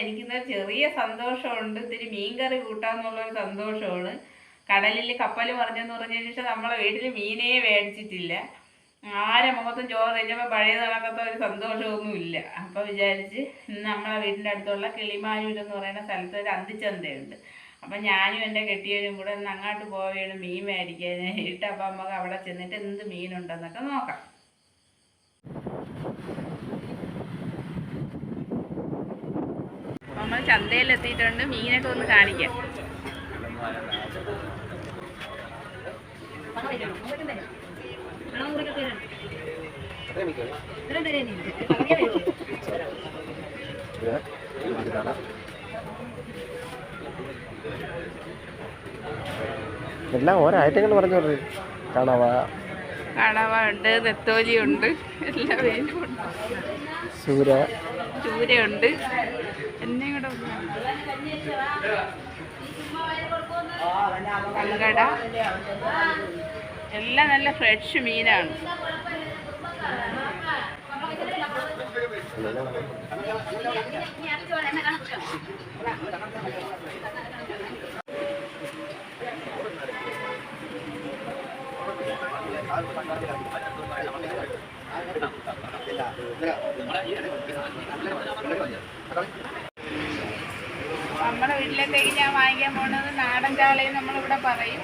എനിക്കിന്നൊരു ചെറിയ സന്തോഷമുണ്ട്. ഇത്തിരി മീൻകറി കൂട്ടാന്നുള്ളൊരു സന്തോഷമാണ്. കടലിൽ കപ്പൽ പറഞ്ഞെന്ന് പറഞ്ഞതിന് ശേഷം നമ്മളെ വീട്ടിൽ മീനേ മേടിച്ചിട്ടില്ല. ആരെ മുഖത്തും ചോറ് കഴിഞ്ഞപ്പോൾ പഴയ നടക്കത്ത ഒരു സന്തോഷമൊന്നും ഇല്ല അപ്പോൾ വിചാരിച്ച് ഇന്ന് നമ്മളെ വീടിന്റെ അടുത്തുള്ള കിളിമാനൂർ എന്ന് പറയുന്ന സ്ഥലത്ത് ഒരു അന്തിച്ചന്തയുണ്ട്. അപ്പം ഞാനും എന്റെ കെട്ടിയവരും കൂടെ ഒന്ന് അങ്ങോട്ട് പോവുകയാണ് മീൻ മേടിക്കാനായിട്ട് അപ്പം നമുക്ക് അവിടെ ചെന്നിട്ട് എന്ത് മീനുണ്ടെന്നൊക്കെ നോക്കാം. നമ്മൾ ചന്തയിലെത്തിയിട്ടുണ്ട്. മീനൊക്കെ ഒന്ന് കാണിക്കാം. എല്ലാം ഓരോ ഐറ്റങ്ങൾ പറഞ്ഞു കടവ കണവ കടവ ഉണ്ട് നെത്തോലി ഉണ്ട് എല്ലാ മീനും ഉണ്ട്. സൂര ചൂരയുണ്ട്. എല്ലാം നല്ല ഫ്രഷ് മീനാണ്. നമ്മുടെ വീട്ടിലത്തേക്ക് ഞാൻ വാങ്ങിക്കാൻ പോണത് നാടൻ ചാളയും നമ്മളിവിടെ പറയും.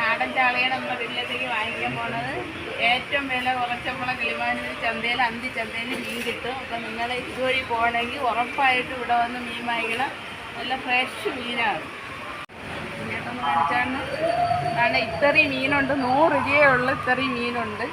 നാടൻ ചാളയാണ് നമ്മുടെ വീട്ടിലത്തേക്ക് വാങ്ങിക്കാൻ പോണത്. ഏറ്റവും വില കുറച്ച് നമ്മളെ കിളിമാനൂർ ചന്തയിൽ അന്തി ചന്തയിൽ മീൻ കിട്ടും. അപ്പോൾ നിങ്ങൾ ഇതുവഴി പോകണമെങ്കിൽ ഉറപ്പായിട്ട് ഇവിടെ വന്ന് മീൻ വാങ്ങിക്കണം. നല്ല ഫ്രഷ് മീനാണ്. ഇങ്ങോട്ടൊന്ന് കാണിച്ചാണ്. കാരണം ഇത്രയും മീനുണ്ട്. നൂറ് രൂപയേ ഇത്രയും മീനുണ്ട്.